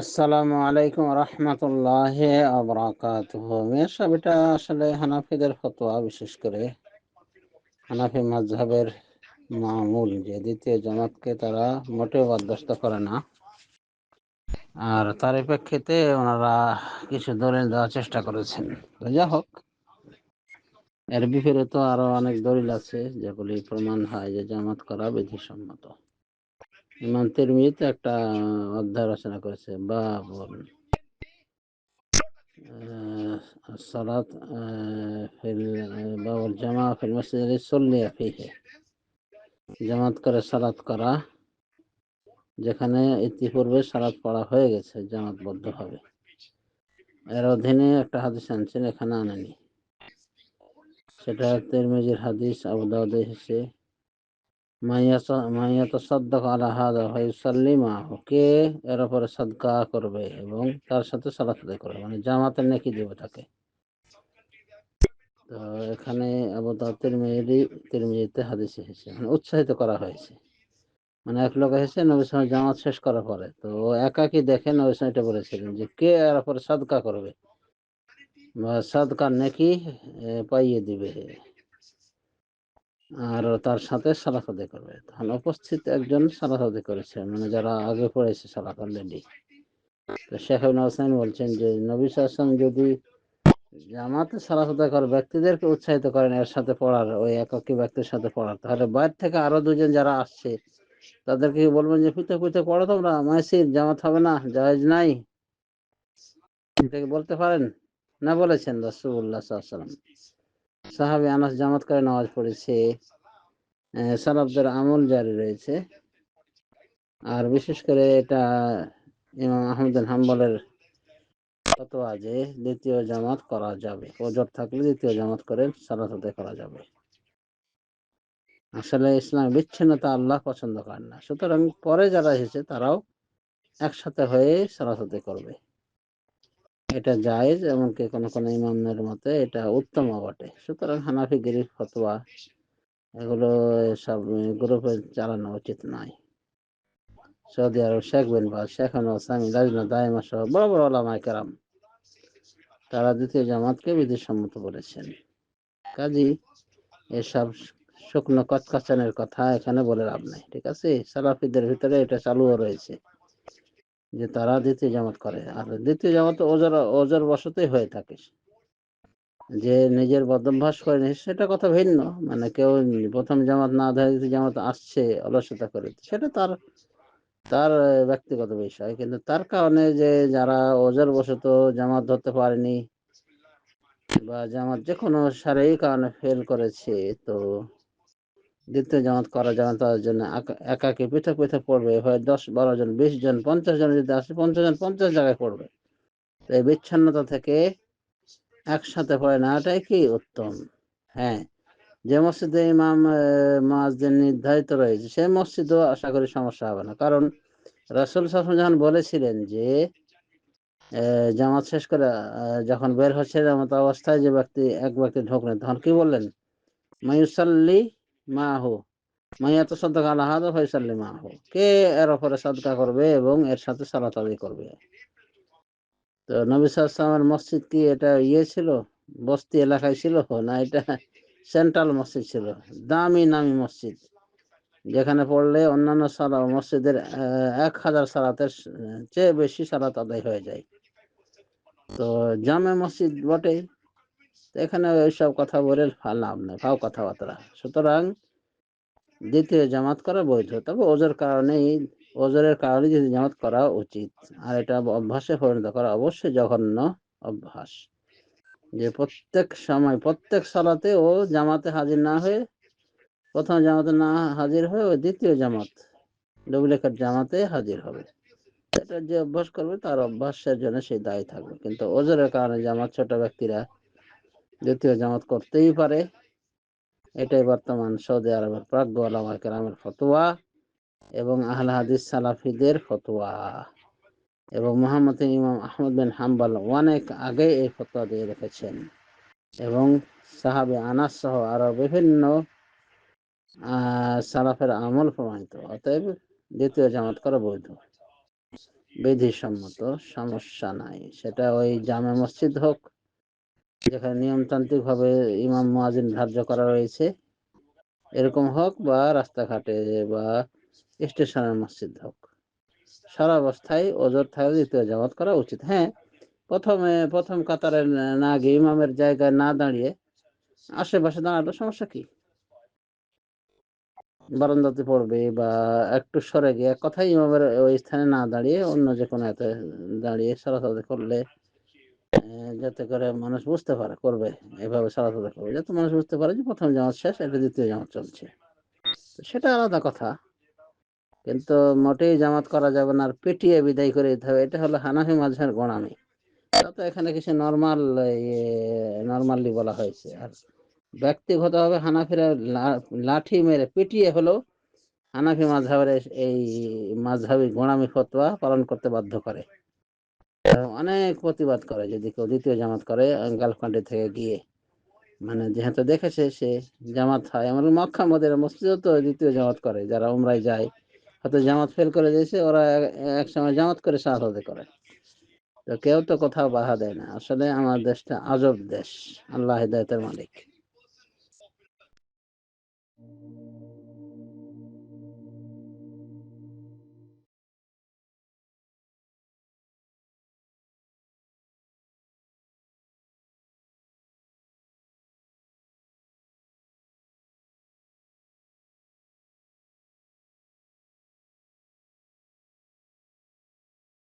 আসসালামু আলাইকুম রহমতুল্লাহ আবরাকাত মেয়ের এটা আসলে হানাফিদের ফতোয়া, বিশেষ করে হানাফি মাঝহের মামুল, যে দ্বিতীয় জামাতকে তারা মোটেও বরদাস্ত করে না। আর তার প্রেক্ষিতে ওনারা কিছু দলিল দেওয়ার চেষ্টা করেছেন। যা হোক, এর বিপরীত আরও অনেক দলিল আছে, যেগুলি প্রমাণ হয় যে জামাত করা বিধিসম্মত। ইমাম তিরমিজিতে একটা অধ্যায় রচনা করেছে বাব الصلاة في باب الجماعة في المسجد الذي صلي فيه জামাত করে সালাত করা যেখানে ইতিপূর্বে সালাত পড়া হয়ে গেছে জামাতবদ্ধ হবে এর অধীনে একটা হাদিস আনছেন এখানে আনেনি সেটা তিরমিজির হাদিস আবু দাউদে এসেছে কে এর উপরে সদকা করবে এবং তার সাথে সালাত আদায় করবে মানে জামাতের নেকি দেবে তাকে। তো এখানে আবু তিরমিজি, তিরমিজিতে হাদিস এসেছে মানে উৎসাহিত করা হয়েছে। মানে এক লোক এসেছে, নবী সময় জামাত শেষ করার পরে, তো একাকি দেখে নবী সময় এটা বলেছিলেন যে কে এর উপরে সদকা করবে? বা সদকার নাকি পাইয়ে দিবে। আর তার সাথে সালাত আদায় করবে। তখন উপস্থিত একজন সালাত আদায় করেছে মানে যারা আগে পড়েছে সালাত অলরেডি তো শেখ হোসেন বলছেন যে, নবী আসলাম যদি জামাতে সালাত আদায় করে, ব্যক্তিদেরকে উৎসাহিত করেন এর সাথে পড়ার, ওই একাকি ব্যক্তির সাথে পড়ার, তাহলে বাইরে থেকে আরও দুজন যারা আসছে, তাদেরকে বলবেন যে পিতে পিতে পড়ো তোমরা মাসির জামাত হবে না জাহেজ নাই বলতে পারেন? না বলেছেন রসুল্লাহ সাল্লাম সাহাবি আনাস জামাত করে নামাজ পড়েছে সালাবদের আমল জারি রয়েছে। আর বিশেষ করে এটা ইমাম আহমদ হাম্বলের ফতোয়া যে দ্বিতীয় জামাত করা যাবে। ওজর থাকলে দ্বিতীয় জামাত করে সালাতে করা যাবে। আসলে ইসলাম বিচ্ছিন্নতা আল্লাহ পছন্দ করেন না। সুতরাং পরে যারা এসেছে তারাও একসাথে হয়ে সালাতে করবে। এটা জায়েজ এমনকি কোনো কোনো ইমামের মতে এটা উত্তম বটে। সুতরাং হানাফি গিরির ফতোয়া এগুলো সব গ্রুপে চালানো উচিত নয়। সৌদি আরব শেখ বিন বাজ শেখ ওসামি লাজনা দায়মা সহ বড় বড় ওলামায় কেরাম, তারা দ্বিতীয় জামাতকে বিধিসম্মত বলেছেন। কাজী, এসব শুকনো কচকাচানের কথা এখানে বলে লাভ নাই, ঠিক আছে? সালাফিদের ভিতরে এটা চালুও রয়েছে। যে তারা দ্বিতীয় জামাত করে। আর দ্বিতীয় জামাত ওজর ওজর বসতেই হয়ে থাকে। যে নিজের বদভ্যাস করে সেটা কথা ভিন্ন। মানে কেউ প্রথম জামাত না ধরে দ্বিতীয় জামাত আসছে, অলসতা করে, সেটা তার তার ব্যক্তিগত বিষয়। কিন্তু তার কারণে যে যারা ওজর বসত জামাত ধরতে পারেনি বা জামাত যে কোনো শারীরিক কারণে ফেল করেছে, তো দ্বিতীয় জামাত করা যাবে তাদের জন্য। একাকে পৃথক পৃথক পড়বে। হয় দশ, বারো জন, বিশ জন, পঞ্চাশ জন যদি আসে, পঞ্চাশ জন পঞ্চাশ জায়গায় পড়বে। এই বিচ্ছিন্নতা থেকে একসাথে পড়ে নেওয়াটাই কি উত্তম? হ্যাঁ। যে মসজিদে ইমাম মাজদিন নির্ধারিত রয়েছে সেই মসজিদও আশা করি সমস্যা হবে না। কারণ রাসুল সাসম যখন বলেছিলেন যে জামাত শেষ করে যখন বের হচ্ছে জামাত অবস্থায় যে ব্যক্তি, এক ব্যক্তি ঢোকলেন তখন কি বললেন? মায়ুসাল্লি মাহু। মাইয়াত সদ্দাক আল্লাহ ফয়সাল্লি মাহু। কে এর ওপরে সদকা করবে এবং এর সাথে সালাত আদি করবে? তো নবী সাল্লামের মসজিদ কি এটা ইয়ে ছিল? বস্তি এলাকায় ছিল? না, এটা সেন্ট্রাল মসজিদ ছিল। দামি নামি মসজিদ। যেখানে পড়লে অন্যান্য সালা, মসজিদের এক হাজার সালাতের চেয়ে বেশি সালাত আদায় হয়ে যায়। তো জামে মসজিদ বটে এখানে ওইসব কথা বলে লাভ নেই ফাও কথাবার্তা। সুতরাং দ্বিতীয় জামাত করা বৈধ। তবে ওজোর কারণেই, ওজোরের কারণে যদি জামাত করা উচিত, আর এটা অভ্যাসে পরিণত করা অবশ্যই জঘন্য অভ্যাস। যে প্রত্যেক সময়, প্রত্যেক সালাতে ও জামাতে হাজির না হয়ে, প্রথম জামাতে না হাজির হয়ে ওই দ্বিতীয় জামাত, ডুপ্লিকেট জামাতে হাজির হবে। এটা যে অভ্যাস করবে, তার অভ্যাসের জন্য সেই দায়ী থাকবে। কিন্তু ওজোরের কারণে জামাত ছোট ব্যক্তিরা দ্বিতীয় জামাত করতেই পারে। এটাই বর্তমান সৌদি আরবের প্রাজ্ঞ আলামা কেরামের ফতোয়া এবং আহল হাদিস সালাফিদের ফতোয়া। এবং মোহাম্মদ ইমাম আহমদ বিন হাম্বাল অনেক আগে এই ফতোয়া দিয়ে রেখেছেন। এবং সাহাবে আনাস সহ আরও বিভিন্ন সালাফের আমল প্রমাণিত। অতএব দ্বিতীয় জামাত করা বৈধ। বিধিসম্মত, সমস্যা নাই। সেটা ওই জামে মসজিদ হোক যেখানে নিয়মতান্ত্রিক ভাবে ইমাম মুয়াজিন ধার্য করা রয়েছে, এরকম হোক বা রাস্তাঘাটে বা স্টেশনের মসজিদ হোক। সারা অবস্থায় ওজোর থাকলে দ্বিতীয় জামাত করা উচিত। হ্যাঁ প্রথমে, প্রথম কাতারে না গিয়ে ইমামের জায়গায় না দাঁড়িয়ে আশেপাশে দাঁড়াল সমস্যা কি? বারান্দাতে পড়বে বা একটু সরে গিয়ে কথাই ইমামের ওই স্থানে না দাঁড়িয়ে অন্য যে কোনো এতে দাঁড়িয়ে সরাসরি করলে যাতে করে মানুষ বুঝতে পারে, করবে, এভাবে সরাসরি করবে। যাতে মানুষ বুঝতে পারে যে প্রথম জামাত শেষ, এটা দ্বিতীয় জামাত চলছে। সেটা আলাদা কথা। কিন্তু মোটেই জামাত করা যাবে না, আর পেটিয়ে বিদায় করে দিতে হবে। এটা হলো হানাফি মাঝহের গোড়ামি। তো এখানে কিছু নর্মাল নর্মালি বলা হয়েছে। আর ব্যক্তিগতভাবে হানাফিরা লাঠি মেরে পিটিয়ে হলো হানাফি মাঝহাবের এই মাঝহাবি গোড়ামি ফতোয়া পালন করতে বাধ্য করে। অনেক প্রতিবাদ করে যদি কেউ দ্বিতীয় জামাত করে গার্লফ্রেন্ডে থেকে গিয়ে। মানে যেহেতু দেখেছে সে জামাত হয়, আমার মক্কা মদের মসজিদও তো দ্বিতীয় জামাত করে, যারা উমরায় যায়। হয়তো জামাত ফেল করে দিয়েছে, ওরা এক- সময় জামাত করে সাহায্য করে। তো কেউ তো কোথাও বাধা দেয় না। আসলে আমার দেশটা আজব দেশ, আল্লাহ হিদায়তের মালিক।